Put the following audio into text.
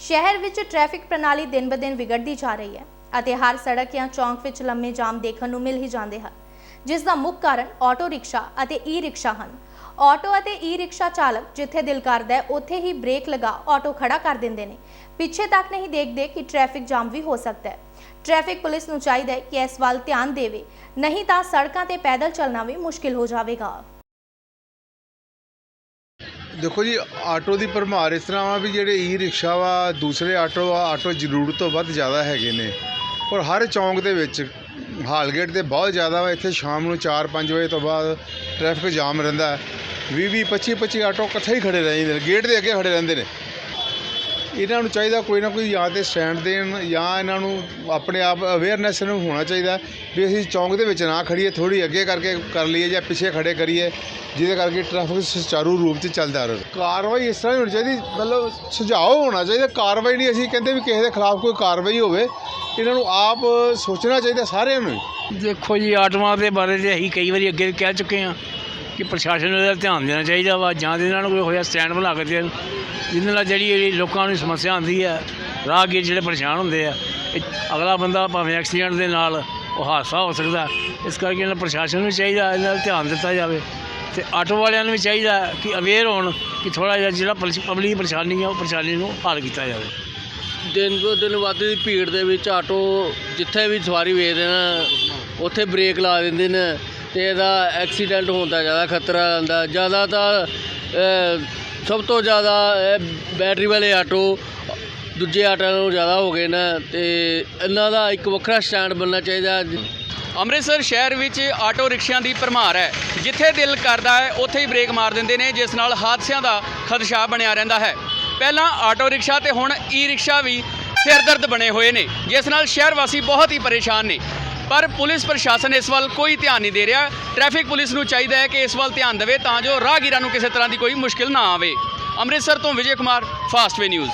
ਸ਼ਹਿਰ ਵਿੱਚ ਟ੍ਰੈਫਿਕ ਪ੍ਰਣਾਲੀ ਦਿਨ-ਬਦਿਨ ਵਿਗੜਦੀ ਜਾ ਰਹੀ ਹੈ ਅਤੇ ਹਰ ਸੜਕ ਜਾਂ ਚੌਂਕ ਵਿੱਚ ਲੰਮੇ ਜਾਮ ਦੇਖਣ ਨੂੰ ਮਿਲ ਹੀ ਜਾਂਦੇ ਹਨ, ਜਿਸ ਦਾ ਮੁੱਖ ਕਾਰਨ ਆਟੋ ਰਿਕਸ਼ਾ ਅਤੇ ਈ-ਰਿਕਸ਼ਾ ਹਨ। ਆਟੋ ਅਤੇ ਈ-ਰਿਕਸ਼ਾ ਚਾਲਕ ਜਿੱਥੇ ਦਿਲ ਕਰਦਾ ਹੈ, ਉੱਥੇ ਹੀ ਬ੍ਰੇਕ ਲਗਾ ਆਟੋ ਖੜਾ ਕਰ ਦਿੰਦੇ ਨੇ। ਪਿੱਛੇ ਤੱਕ ਨਹੀਂ ਦੇਖਦੇ ਕਿ ਟ੍ਰੈਫਿਕ ਜਾਮ ਵੀ ਹੋ ਸਕਦਾ ਹੈ। ਟ੍ਰੈਫਿਕ ਪੁਲਿਸ ਨੂੰ ਚਾਹੀਦਾ ਹੈ ਕਿ ਇਸ ਵੱਲ ਧਿਆਨ ਦੇਵੇ, ਨਹੀਂ ਤਾਂ ਸੜਕਾਂ ਤੇ ਪੈਦਲ ਚੱਲਣਾ ਵੀ ਮੁਸ਼ਕਿਲ ਹੋ ਜਾਵੇਗਾ। ਦੇਖੋ ਜੀ, ਆਟੋ ਦੀ ਭਰਮਾਰ ਇਸ ਤਰ੍ਹਾਂ ਵਾ ਵੀ ਜਿਹੜੇ ਈ ਰਿਕਸ਼ਾ ਵਾ, ਦੂਸਰੇ ਆਟੋ ਆ, ਆਟੋ ਜ਼ਰੂਰਤ ਤੋਂ ਵੱਧ ਜ਼ਿਆਦਾ ਹੈਗੇ ਨੇ। ਔਰ ਹਰ ਚੌਂਕ ਦੇ ਵਿੱਚ ਹਾਲਗੇਟ ਤੇ ਬਹੁਤ ਜ਼ਿਆਦਾ ਵਾ, ਇੱਥੇ ਸ਼ਾਮ ਨੂੰ 4-5 ਵਜੇ ਤੋਂ ਬਾਅਦ ਟ੍ਰੈਫਿਕ ਜਾਮ ਰਹਿੰਦਾ। 20-20 25-25 ਆਟੋ ਇਕੱਠੇ ਹੀ ਖੜੇ ਰਹਿੰਦੇ ਨੇ, ਗੇਟ ਦੇ ਅੱਗੇ ਖੜੇ ਰਹਿੰਦੇ ਨੇ। ਇਹਨਾਂ ਨੂੰ ਚਾਹੀਦਾ ਕੋਈ ਨਾ ਕੋਈ ਜਾਂ ਤੇ ਸਟੈਂਡ ਦੇਣ ਜਾਂ ਇਹਨਾਂ ਨੂੰ ਆਪਣੇ ਆਪ ਅਵੇਅਰਨੈਸ ਨੂੰ ਹੋਣਾ ਚਾਹੀਦਾ ਵੀ ਅਸੀਂ ਚੌਂਕ ਦੇ ਵਿੱਚ ਨਾ ਖੜੀਏ ਥੋੜੀ ਅੱਗੇ ਕਰਕੇ ਕਰ ਲਈਏ ਜਾਂ ਪਿੱਛੇ ਖੜੇ ਕਰੀਏ, ਜਿਹਦੇ ਕਰਕੇ ਟ੍ਰੈਫਿਕ ਸੁਚਾਰੂ ਰੂਪ 'ਚ ਚੱਲਦਾ ਰਹੇ। ਕਾਰਵਾਈ ਇਸ ਤਰ੍ਹਾਂ ਹੀ ਹੋਣੀ ਚਾਹੀਦੀ, ਮਤਲਬ ਸੁਝਾਅ ਹੋਣਾ ਚਾਹੀਦਾ, ਕਾਰਵਾਈ ਨਹੀਂ, ਅਸੀਂ ਕਹਿੰਦੇ ਵੀ ਕਿਸੇ ਦੇ ਖਿਲਾਫ ਕੋਈ ਕਾਰਵਾਈ ਹੋਵੇ, ਇਹਨਾਂ ਨੂੰ ਆਪ ਸੋਚਣਾ ਚਾਹੀਦਾ ਸਾਰਿਆਂ ਨੂੰ ਦੇਖੋ ਜੀ ਆਟੋਆਂ ਦੇ ਬਾਰੇ ਤੇ ਅਸੀਂ ਕਈ ਵਾਰੀ ਅੱਗੇ ਕਹਿ ਚੁੱਕੇ ਹਾਂ ਕਿ ਪ੍ਰਸ਼ਾਸਨ ਨੂੰ ਇਹਦਾ ਧਿਆਨ ਦੇਣਾ ਚਾਹੀਦਾ ਵਾ, ਜਾਂ ਤੇ ਇਹਨਾਂ ਨੂੰ ਕੋਈ ਹੋਇਆ ਸਟੈਂਡ ਬਣਾ ਕੇ ਦੇਣ। ਜਿਹਦੇ ਨਾਲ ਜਿਹੜੀ ਇਹ ਲੋਕਾਂ ਨੂੰ ਸਮੱਸਿਆ ਆਉਂਦੀ ਹੈ, ਰਾਹਗੀਰ ਜਿਹੜੇ ਪਰੇਸ਼ਾਨ ਹੁੰਦੇ ਆ, ਇਹ ਅਗਲਾ ਬੰਦਾ ਭਾਵੇਂ ਐਕਸੀਡੈਂਟ ਦੇ ਨਾਲ ਉਹ ਹਾਦਸਾ ਹੋ ਸਕਦਾ। ਇਸ ਕਰਕੇ ਇਹਨਾਂ ਪ੍ਰਸ਼ਾਸਨ ਨੂੰ ਚਾਹੀਦਾ, ਇਹਨਾਂ ਦਾ ਧਿਆਨ ਦਿੱਤਾ ਜਾਵੇ। ਤੇ ਆਟੋ ਵਾਲਿਆਂ ਨੂੰ ਵੀ ਚਾਹੀਦਾ ਕਿ ਅਵੇਅਰ ਹੋਣ ਕਿ ਥੋੜਾ ਜਿਹਾ ਜਿਹੜਾ ਪਬਲਿਕ ਦੀ ਪਰੇਸ਼ਾਨੀ ਆ, ਉਹ ਪਰੇਸ਼ਾਨੀ ਨੂੰ ਹੱਲ ਕੀਤਾ ਜਾਵੇ। ਦਿਨ ਤੋਂ ਦਿਨ ਵੱਧਦੀ ਭੀੜ ਦੇ ਵਿੱਚ ਆਟੋ ਜਿੱਥੇ ਵੀ ਸਵਾਰੀ ਵੇਚਦੇ ਨੇ, ਉੱਥੇ ਬ੍ਰੇਕ ਲਾ ਦਿੰਦੇ ਨੇ। ਤੇ ਇਹਦਾ ਐਕਸੀਡੈਂਟ ਹੋਣ ਦਾ ਜ਼ਿਆਦਾ ਖਤਰਾ ਰਹਿੰਦਾ। ਜ਼ਿਆਦਾ ਤਾਂ ਸਭ ਤੋਂ ਜ਼ਿਆਦਾ ਬੈਟਰੀ ਵਾਲੇ ਆਟੋ ਦੂਜੇ ਆਟੋਆਂ ਨਾਲੋਂ ਜ਼ਿਆਦਾ ਹੋ ਗਏ ਨੇ ਤੇ ਇਹਨਾਂ ਦਾ ਇੱਕ ਵੱਖਰਾ ਸਟੈਂਡ ਬਣਨਾ ਚਾਹੀਦਾ। ਅੰਮ੍ਰਿਤਸਰ ਸ਼ਹਿਰ ਵਿੱਚ ਆਟੋ ਰਿਕਸ਼ਿਆਂ ਦੀ ਭਰਮਾਰ ਹੈ। ਜਿੱਥੇ ਦਿਲ ਕਰਦਾ ਹੈ, ਉੱਥੇ ਹੀ ਬ੍ਰੇਕ ਮਾਰ ਦਿੰਦੇ ਨੇ, ਜਿਸ ਨਾਲ ਹਾਦਸਿਆਂ ਦਾ ਖਦਸ਼ਾ ਬਣਿਆ ਰਹਿੰਦਾ ਹੈ। ਪਹਿਲਾਂ ਆਟੋ ਰਿਕਸ਼ਾ ਤੇ ਹੁਣ ਈ ਰਿਕਸ਼ਾ ਵੀ ਸਿਰਦਰਦ ਬਣੇ ਹੋਏ ਨੇ, ਜਿਸ ਨਾਲ ਸ਼ਹਿਰ ਵਾਸੀ ਬਹੁਤ ਹੀ ਪਰੇਸ਼ਾਨ ਨੇ। ਪਰ ਪੁਲਿਸ ਪ੍ਰਸ਼ਾਸਨ ਇਸ ਵੱਲ ਕੋਈ ਧਿਆਨ ਨਹੀਂ ਦੇ ਰਿਹਾ। ਟ੍ਰੈਫਿਕ ਪੁਲਿਸ ਨੂੰ ਚਾਹੀਦਾ ਹੈ ਕਿ ਇਸ ਵੱਲ ਧਿਆਨ ਦੇਵੇ ਤਾਂ ਜੋ ਰਾਹਗੀਰਾਂ ਨੂੰ ਕਿਸੇ ਤਰ੍ਹਾਂ ਦੀ ਕੋਈ ਮੁਸ਼ਕਿਲ ਨਾ ਆਵੇ। ਅੰਮ੍ਰਿਤਸਰ ਤੋਂ ਵਿਜੇ ਕੁਮਾਰ ਫਾਸਟਵੇ ਨਿਊਜ਼